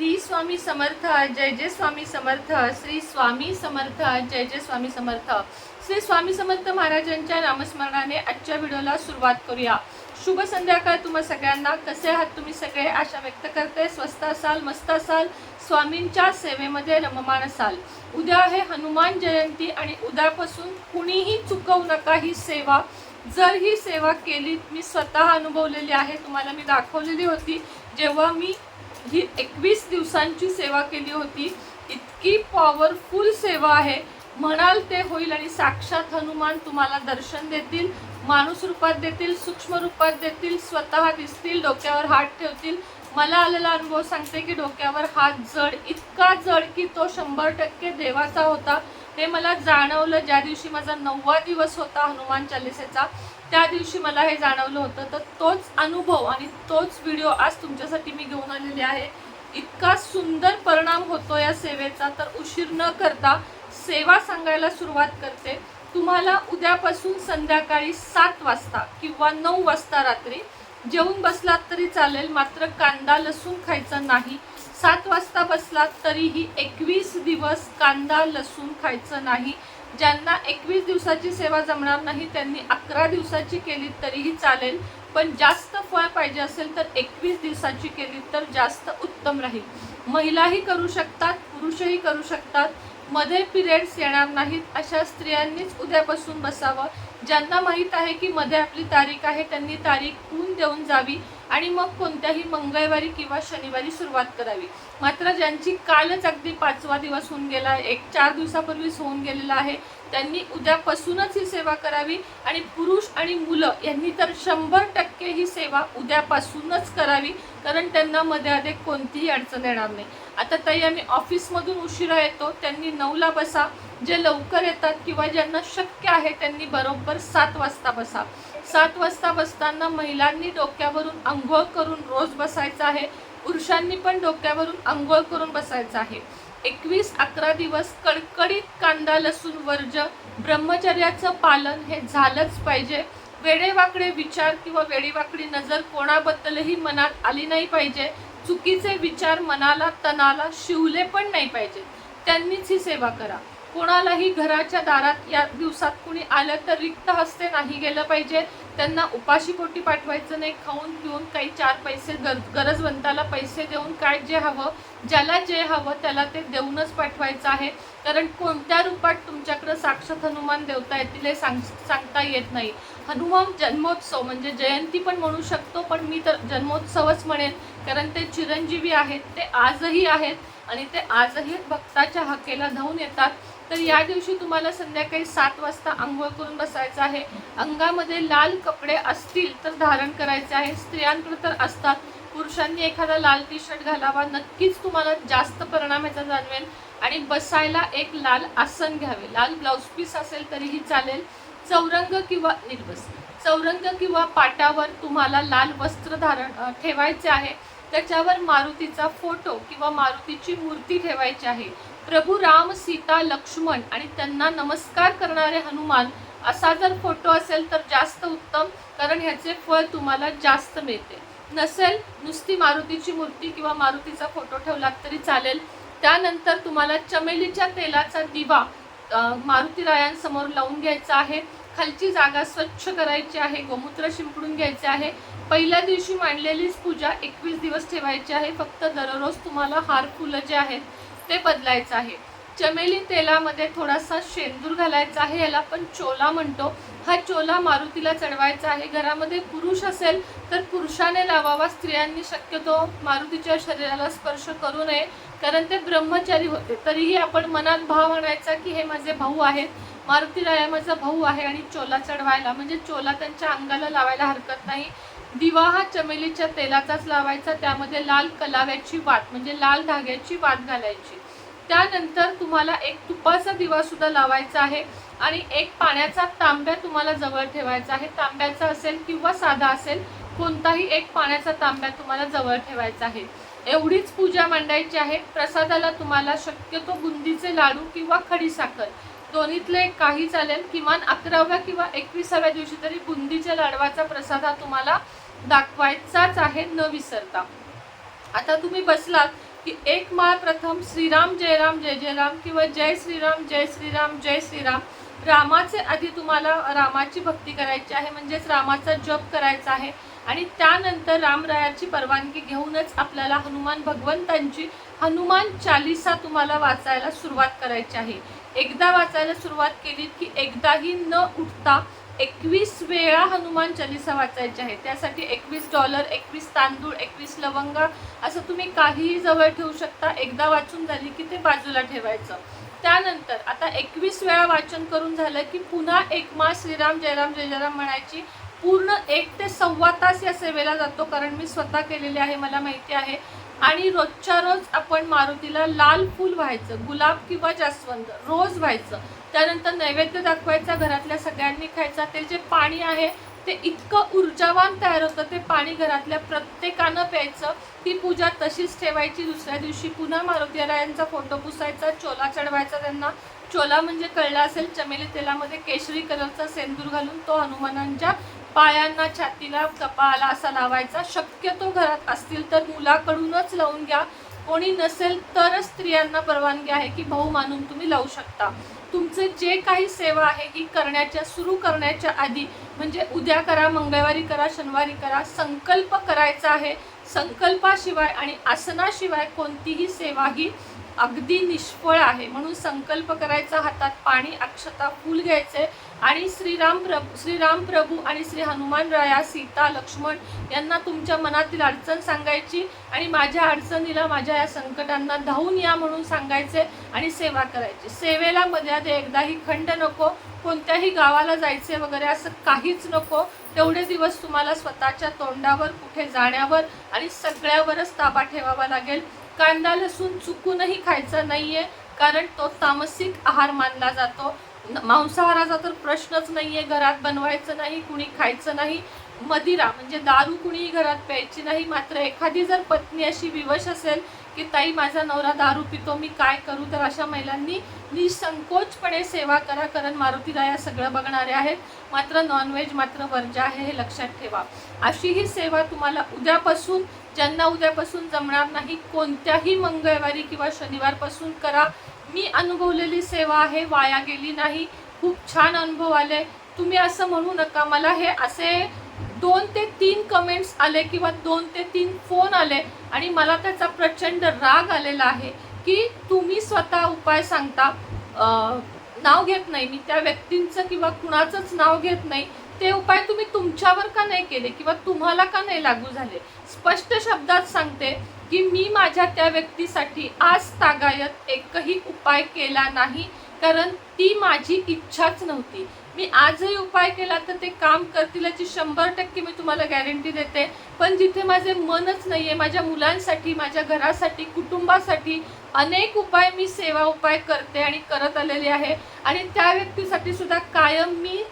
श्री स्वामी समर्थ जय जय स्वामी समर्थ श्री स्वामी समर्थ जय जय स्वामी समर्थ. श्री स्वामी समर्थ महाराजांच्या नामस्मरणाने आजच्या व्हिडिओला सुरुवात करूया. शुभ संध्याकाळ तुम्हा सगळ्यांना. कसे आहात तुम्ही सगळे? आशा व्यक्त करते. स्वस्त असाल मस्त असाल स्वामींच्या सेवेमध्ये रममाण असाल. उद्या आहे हनुमान जयंती आणि उद्यापासून कुणीही चुकवू नका ही सेवा. जर ही सेवा केली मी स्वतः अनुभवलेली आहे तुम्हाला मी दाखवलेली होती. जेव्हा मी ही एकवीस दिवसांची सेवा केली होती. इतकी पॉवरफुल सेवा आहे. म्हणाल ते होईल आणि साक्षात हनुमान तुम्हाला दर्शन देतील माणूस रूपात देतील सूक्ष्म रूपात देतील स्वतः दिसतील डोक्यावर हात ठेवतील. मला आलेला अनुभव सांगते की डोक्यावर हात जड इतका जड की तो शंभर टक्के देवाचा होता. हे मला जाणवलं ज्या दिवशी माझा नववा दिवस होता हनुमान चालिसेचा. त्या दिवशी मला हे जाणवलं होतं. तर तोच अनुभव आणि तोच व्हिडिओ आज तुमच्यासाठी मी घेऊन आलेली आहे. इतका सुंदर परिणाम होतो या सेवेचा. तर उशीर न करता सेवा सांगायला सुरुवात करते. तुम्हाला उद्यापासून संध्याकाळी सात वाजता किंवा नऊ वाजता रात्री जेवून बसलात तरी चालेल. मात्र कांदा लसूण खायचा नाही. सात वाजता बसलात तरीही एकवीस दिवस कांदा लसूण खायचं नाही. ज्यांना एकवीस दिवसाची सेवा जमणार नाही त्यांनी अकरा दिवसाची केली तरीही चालेल. पण जास्त फळ पाहिजे असेल तर एकवीस दिवसाची केली तर जास्त उत्तम राहील. महिलाही करू शकतात पुरुषही करू शकतात. मध्ये पिरियड्स येणार नाहीत अशा स्त्रियांनीच उद्यापासून बसावं. ज्यांना माहीत आहे की मध्ये आपली तारीख आहे त्यांनी तारीख होऊन देऊन जावी. आणि मग कोणत्याही मंगळवारी किंवा शनिवारी सुरुवात करावी. मात्र ज्यांची कालच अगदी पाचवा दिवस होऊन गेला आहे एक चार दिवसापूर्वीच होऊन गेलेला आहे त्यांनी उद्यापासूनच ही सेवा करावी आणि पुरुष आणि मुलं यांनी तर शंभर टक्के ही सेवा उद्यापासूनच करावी कारण त्यांना मध्ये अधिक कोणतीही अडचण येणार नाही. आता ताई आम्ही ऑफिसमधून उशिरा येतो त्यांनी नऊला बसा जे लवकर येतात किंवा ज्यांना शक्य आहे त्यांनी बरोबर सात वाजता बसा. सात वाजता बसताना महिलांनी डोक्यावरून आंघोळ करून रोज बसायचं आहे. पुरुषांनी पण डोक्यावरून आंघोळ करून बसायचं आहे. एकवीस अकरा दिवस कडकडीत कांदा लसूण वर्ज ब्रह्मचर्याचं पालन हे झालंच पाहिजे. वेडेवाकडे विचार किंवा वेडेवाकडी नजर कोणाबद्दलही मनात आली नाही पाहिजे. चुकीचे विचार मनाला तनाला शिवले पण नाही पाहिजे. त्यांनीच ही सेवा करा. कोणालाही घराच्या दारात या दिवसात कुणी आलं तर रिक्त हस्ते नाही गेलं पाहिजे. त्यांना उपाशी पोटी पाठवायचं नाही. खाऊन पिऊन काही चार पैसे गर गरजवंताला पैसे देऊन काय जे हवं ज्याला जे हवं त्याला ते देऊनच पाठवायचं आहे. कारण कोणत्या रूपात तुमच्याकडं साक्षात हनुमान देवता येतील हे सांग सांगता येत नाही. हनुमान जन्मोत्सव म्हणजे जयंती पण म्हणू शकतो पण मी तर जन्मोत्सवच म्हणेन. कारण ते चिरंजीवी आहेत ते आजही आहेत आणि ते आजही भक्ताच्या हकेला धावून येतात. तर या दिवशी तुम्हाला संध्याकाळी सात वाजता आंघोळ करून बसायचं आहे. अंगामध्ये लाल कपडे असतील तर धारण करायचे आहे. स्त्रियांकडे तर असतात. पुरुषांनी एखादा लाल टी शर्ट घालावा. नक्कीच तुम्हाला जास्त परिणाम याचा जाणवेल. आणि बसायला एक लाल आसन घ्यावे. लाल ब्लाऊज पीस असेल तरीही चालेल. चौरंग किंवा निर्बस चौरंग किंवा पाटावर तुम्हाला लाल वस्त्र धारण ठेवायचे आहे. त्याच्यावर मारुतीचा फोटो किंवा मारुतीची मूर्ती ठेवायची आहे. प्रभू राम सीता लक्ष्मण आणि त्यांना नमस्कार करणारे हनुमान असा जर फोटो असेल तर जास्त उत्तम कारण ह्याचे फळ तुम्हाला जास्त मिळते. नसेल नुसती मारुतीची मूर्ती किंवा मारुतीचा फोटो ठेवलात तरी चालेल. त्यानंतर तुम्हाला चमेलीच्या तेलाचा दिवा मारुती मारुतीरायांसमोर लावून घ्यायचा आहे. खालची जागा स्वच्छ करायची आहे गोमूत्र शिंपडून घ्यायचे आहे. पहिल्या दिवशी मांडलेलीच पूजा एकवीस दिवस ठेवायची आहे. फक्त दररोज तुम्हाला हार फुलं जे आहेत ते बदलायचं आहे. चमेली तेलामध्ये थोडासा शेंदूर घालायचा आहे याला आपण चोला म्हणतो. हा चोला मारुतीला चढवायचा आहे. घरामध्ये पुरुष असेल तर पुरुषाने लावावा स्त्रियांनी शक्यतो मारुतीच्या शरीराला स्पर्श करू नये कारण ते ब्रह्मचारी होते. तरीही आपण मनात भाव आणायचा की हे माझे भाऊ आहेत. मारुतीला माझा भाऊ आहे आणि चोला चढवायला म्हणजे चोला त्यांच्या अंगाला लावायला हरकत नाही. दिवा हा चमेलीच्या तेलाचाच लावायचा त्यामध्ये लाल कलाव्याची वात म्हणजे लाल धाग्याची वात घालायची. त्यानंतर तुम्हाला एक तुपाचा दिवा सुद्धा लावायचा आहे आणि एक पाण्याचा तांब्या तुम्हाला जवळ ठेवायचा आहे. तांब्याचा असेल किंवा साधा असेल कोणताही एक पाण्याचा तांब्या तुम्हाला जवळ ठेवायचा आहे. एवढीच पूजा मांडायची आहे. प्रसादाला तुम्हाला शक्यतो बुंदीचे लाडू किंवा खडीसाखर दोन्हीतले एक काही चालेल. किमान अकराव्या किंवा एकविसाव्या दिवशी तरी बुंदीच्या लाडवाचा प्रसाद हा तुम्हाला दाखवायचाच आहे न विसरता. आता तुम्ही बसलात की एक माळ प्रथम श्रीराम जय राम जय जय राम किंवा जय श्रीराम जय श्रीराम जय श्रीराम रामाचे आधी तुम्हाला रामाची भक्ती करायची आहे म्हणजेच रामाचा जप करायचा आहे आणि त्यानंतर रामरायाची परवानगी घेऊनच आपल्याला हनुमान भगवंतांची हनुमान चालिसा तुम्हाला वाचायला सुरुवात करायची आहे. एकदा वाचायला सुरुवात केली की एकदाही न उठता एकवीस वेळा हनुमान चालिसा वाचायची आहे त्यासाठी एकवीस डॉलर एकवीस तांदूळ एकवीस लवंगा असं तुम्ही काहीही जवळ ठेवू शकता. एकदा वाचून झाली की ते बाजूला ठेवायचं. त्यानंतर आता एकवीस वेळा वाचन करून झालं की पुन्हा एक मास श्रीराम जयराम जयजयराम म्हणायची. पूर्ण एक ते सव्वा तास या सेवेला जातो कारण मी स्वतः केलेली आहे मला माहिती आहे. आणि रोजच्या रोज आपण मारुतीला लाल फूल व्हायचं गुलाब किंवा जास्वंद रोज व्हायचं. त्यानंतर नैवेद्य दाखवायचा घरातल्या सगळ्यांनी खायचा. ते जे पाणी आहे ते इतकं ऊर्जावान तयार होतं. ते पाणी घरातल्या प्रत्येकानं प्यायचं. ती पूजा तशीच ठेवायची. दुसऱ्या दिवशी पुन्हा मारुतीरायांचा फोटो पुसायचा चोला चढवायचा त्यांना. चोला म्हणजे कळला असेल चमेली तेलामध्ये केशरी कलरचा सेंदूर घालून तो हनुमानांच्या पायांना छातीला कपाळाला असा लावायचा. शक्यतो घरात असतील तर मुलाकडूनच लावून घ्या. कोणी नसेल तरच स्त्रियांना परवानगी आहे की भाऊ मानून तुम्ही लावू शकता. तुमचे जे काही सेवा आहे ही करण्याच्या सुरू करण्याच्या आधी म्हणजे उद्या करा मंगळवारी करा शनिवारी करा संकल्प करायचा आहे. संकल्पाशिवाय आणि आसनाशिवाय कोणतीही सेवा ही अगदी निष्फळ आहे. म्हणून संकल्प करायचा हातात पाणी अक्षता फूल घ्यायचे. आणि श्रीराम प्रभू श्रीराम प्रभू आणि श्री हनुमान राया सीता लक्ष्मण यांना तुमच्या मनातील अडचण सांगायची आणि माझ्या अडचणीला माझ्या या संकटांना धावून या म्हणून सांगायचे आणि सेवा करायची. सेवेला मर्यादे एकदाही खंड नको. कोणत्याही गावाला जायचे वगैरे असं काहीच नको. तेवढे दिवस तुम्हाला स्वतःच्या तोंडावर कुठे जाण्यावर आणि सगळ्यावरच ताबा ठेवावा लागेल. कांदा लसूण चुकूनही खायचा नाही आहे कारण तो तामसिक आहार मानला जातो. मांसाहाराचा तर प्रश्नच नाही आहे घरात बनवायचं नाही कुणी खायचं नाही. मदिरा म्हणजे दारू कुणीही घरात प्यायची नाही मात्र एखादी जर पत्नी अशी विवश असेल की ताई माझा नवरा दारू पितो मी काय करू? तर अशा महिलांनी निसंकोचपणे सेवा करा कारण मारुतीराया सगळं बघणारे आहेत. मात्र नॉनव्हेज मात्र वर्ज आहे हे लक्षात ठेवा. अशी ही सेवा तुम्हाला उद्यापासून ज्यांना उद्यापासून जमणार नाही कोणत्याही मंगळवारी किंवा शनिवारपासून करा. मी अनुभवलेली सेवा आहे वाया गेली नाही. खूप छान अनुभव आले. तुम्ही असं म्हणू नका. मला हे असे दोन ते तीन कमेंट्स आले किंवा दोन ते तीन फोन आले आणि मला त्याचा प्रचंड राग आलेला आहे की तुम्ही स्वतः उपाय सांगता. नाव घेत नाही. मी त्या व्यक्तींचं किंवा कुणाचंच नाव घेत नाही. ते उपाय तुम्ही तुमच्यावर का नाही केले किंवा तुम्हाला का नाही लागू झाले? स्पष्ट शब्दात सांगते की मी माझ्या त्या व्यक्तीसाठी आज तागायत एकही उपाय केला नाही कारण ती माझी इच्छाच नव्हती. मी आजही उपाय केला तर ते काम करतील याची शंभर टक्के मी तुम्हाला गॅरंटी देते. पण जिथे माझे मनच नाही आहे माझ्या मुलांसाठी माझ्या घरासाठी कुटुंबासाठी अनेक उपाय मी सेवा उपाय करते आणि करत आलेले आहे. आणि त्या व्यक्तीसाठी सुद्धा कायम मी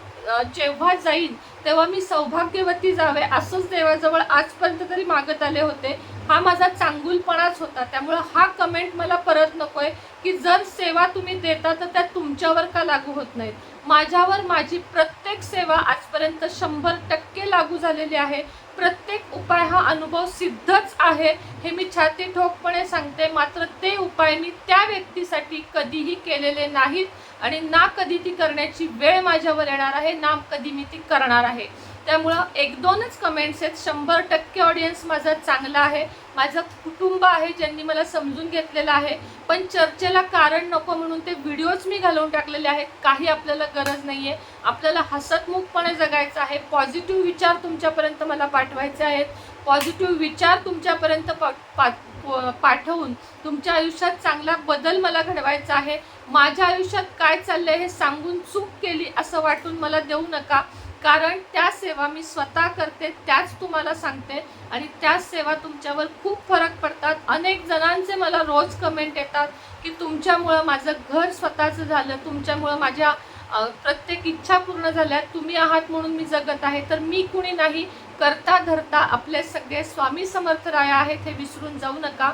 जेव्हा जाईन तेव्हा मी सौभाग्यवती जावे असंच देवाजवळ आजपर्यंत तरी मागत आले होते. हा माझा चांगुलपणाच होता. त्यामुळं हा कमेंट मला परत नको आहे की जर सेवा तुम्ही देता तर त्या तुमच्यावर का लागू होत नाहीत? माझ्यावर माझी प्रत्येक सेवा आजपर्यंत शंभर टक्के लागू झालेली आहे. प्रत्येक उपाय हा अनुभव सिद्धच आहे हे मी छाती ठोकपणे सांगते. मात्र ते उपाय मी त्या व्यक्तीसाठी कधीही केलेले नाहीत आणि ना कधी ती करण्याची वेळ माझ्यावर येणार आहे ना कधी मी ती करणार आहे. त्यामुळं एक दोनच कमेंट्स आहेत. शंभर टक्के ऑडियन्स माझा चांगला आहे. माझं कुटुंब आहे ज्यांनी मला समजून घेतलेलं आहे. पण चर्चेला कारण नको म्हणून ते व्हिडिओज मी घालवून टाकलेले आहेत. काही आपल्याला गरज नाही आहे आपल्याला हसतमुखपणे जगायचं आहे. पॉझिटिव्ह विचार तुमच्यापर्यंत मला पाठवायचे आहेत. पॉझिटिव्ह विचार तुमच्यापर्यंत पा पा प- पाठवून तुमच्या आयुष्यात चांगला बदल मला घडवायचा आहे. माझ्या आयुष्यात काय चाललंय हे सांगून चूक केली असं वाटून मला देऊ नका. कारण त्या सेवा मी स्वतः करते त्याच तुम्हाला सांगते आणि त्याच सेवा तुमच्यावर खूप फरक पडतात. अनेक जणांचे मला रोज कमेंट येतात की तुमच्यामुळं माझं घर स्वतःचं झालं तुमच्यामुळं माझ्या प्रत्येक इच्छा पूर्ण झाल्या तुम्ही आहात म्हणून मी जगत आहे तर मी कुणी नाही करता धरता आपले सगळे स्वामी समर्थ राया आहेत हे विसरून जाऊ नका.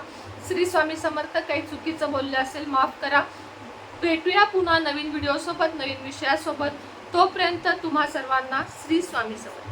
श्री स्वामी समर्थ काही चुकीचं बोलले असेल माफ करा. भेटूया पुन्हा नवीन व्हिडिओसोबत नवीन विषयासोबत. तोपर्यंत तुम्हा सर्वांना श्री स्वामी समर्थ.